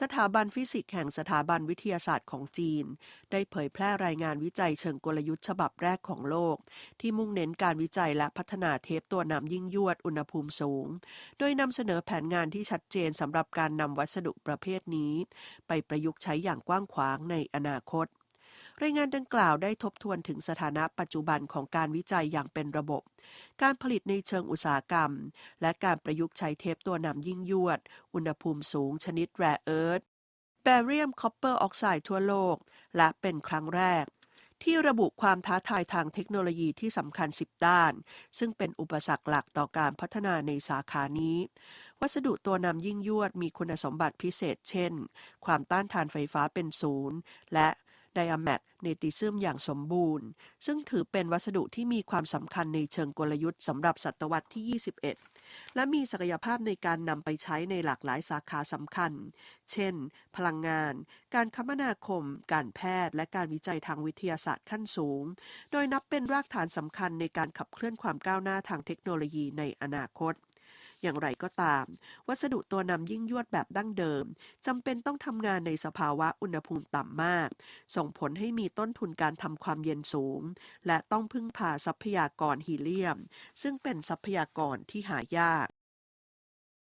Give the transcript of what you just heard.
สถาบันฟิสิกส์แห่งสถาบันวิทยาศาสตร์ของจีน ได้เผยแพร่รายงานวิจัยเชิงกลยุทธ์ฉบับแรกของโลก ที่มุ่งเน้นการวิจัยและพัฒนาเทปตัวนำยิ่งยวดอุณหภูมิสูง โดยนำเสนอแผนงานที่ชัดเจนสำหรับการนำวัสดุประเภทนี้ ไปประยุกต์ใช้อย่างกว้างขวางในอนาคต รายงานดังกล่าวได้ทบทวนถึงสถานะปัจจุบันของการวิจัยอย่างเป็นระบบ การผลิตในเชิงอุตสาหกรรม และการประยุกต์ใช้เทปตัวนำยิ่งยวด อุณหภูมิสูงชนิดแรเอิร์ธแบเรียมคอปเปอร์ออกไซด์ทั่วโลก และเป็นครั้งแรกที่ระบุความท้าทายทางเทคโนโลยีที่สำคัญ 10 ด้าน ซึ่งเป็นอุปสรรคหลักต่อการพัฒนาในสาขานี้ วัสดุตัวนำยิ่งยวดมีคุณสมบัติพิเศษเช่น ความต้านทานไฟฟ้าเป็นศูนย์ และ ไดอะแมกเนติซึมอย่างสมบูรณ์ ซึ่งถือเป็นวัสดุที่มีความสำคัญในเชิงกลยุทธ์สำหรับศตวรรษที่ 21 และมีศักยภาพในการนำไปใช้ในหลากหลายสาขาสำคัญ เช่น พลังงาน การคมนาคม การแพทย์ และการวิจัยทางวิทยาศาสตร์ขั้นสูง โดยนับเป็นรากฐานสำคัญในการขับเคลื่อนความก้าวหน้าทางเทคโนโลยีในอนาคต อย่างไรก็ตาม วัสดุตัวนำยิ่งยวดแบบดั้งเดิมจำเป็นต้องทำงานในสภาวะอุณหภูมิต่ำมาก ส่งผลให้มีต้นทุนการทำความเย็นสูง และต้องพึ่งพาทรัพยากรฮีเลียม ซึ่งเป็นทรัพยากรที่หายาก